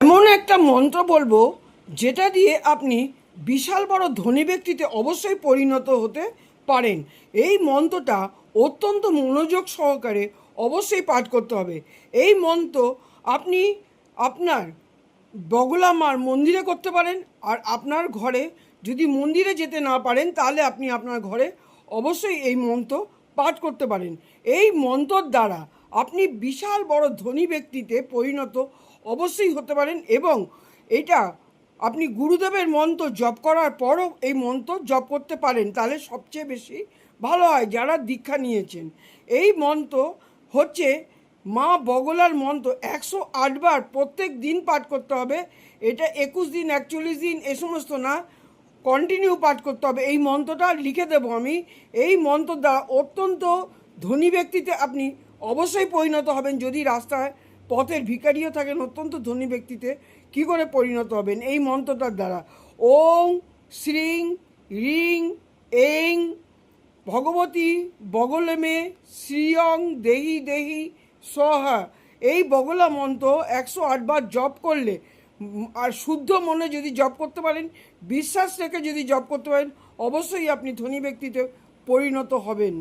এমন একটা মন্ত্র বলব, যেটা দিয়ে আপনি বিশাল বড় ধনী ব্যক্তিতে অবশ্যই পরিণত হতে পারেন। এই মন্ত্রটা অত্যন্ত মনোযোগ সহকারে অবশ্যই পাঠ করতে হবে। এই মন্ত্র আপনি আপনার বগলা মার মন্দিরে করতে পারেন, আর আপনার ঘরে যদি মন্দিরে যেতে না পারেন, তাহলে আপনি আপনার ঘরে অবশ্যই এই মন্ত্র পাঠ করতে পারেন। এই মন্ত্রর দ্বারা আপনি বিশাল বড় ধনী ব্যক্তিতে পরিণত অবশ্যই হতে পারেন এবং এটা আপনি গুরুদেবের মন্ত্র জপ করার পরও এই মন্ত্র জপ করতে পারেন, তাহলে সবচেয়ে বেশি ভালো হয় যারা দীক্ষা নিয়েছেন। এই মন্ত্র হচ্ছে মা বগলার মন্ত্র, একশো আটবার প্রত্যেক দিন পাঠ করতে হবে। এটা একুশ দিন, একচল্লিশ দিন, এ সমস্ত না কন্টিনিউ পাঠ করতে হবে। এই মন্ত্রটা লিখে দেবো আমি। এই মন্ত্র দ্বারা অত্যন্ত ধনী ব্যক্তিতে আপনি অবশ্যই পরিণত হবেন যদি রাস্তায় পথের ভিকারিও থাকেন অত্যন্ত ধনী ব্যক্তিতে, কি করে পরিণত হবেন? এই মন্ত্রটার দ্বারা। ওং শ্রিং রিং এং ভগবতী বগলেমে শ্রিয়ং দেহি দেহি সহা এই বগলা মন্ত্র একশো আটবার জপ করলে আর শুদ্ধ মনে যদি জপ করতে পারেন, বিশ্বাস রেখে যদি জপ করতে পারেন, অবশ্যই আপনি ধনী ব্যক্তিতে পরিণত হবেন।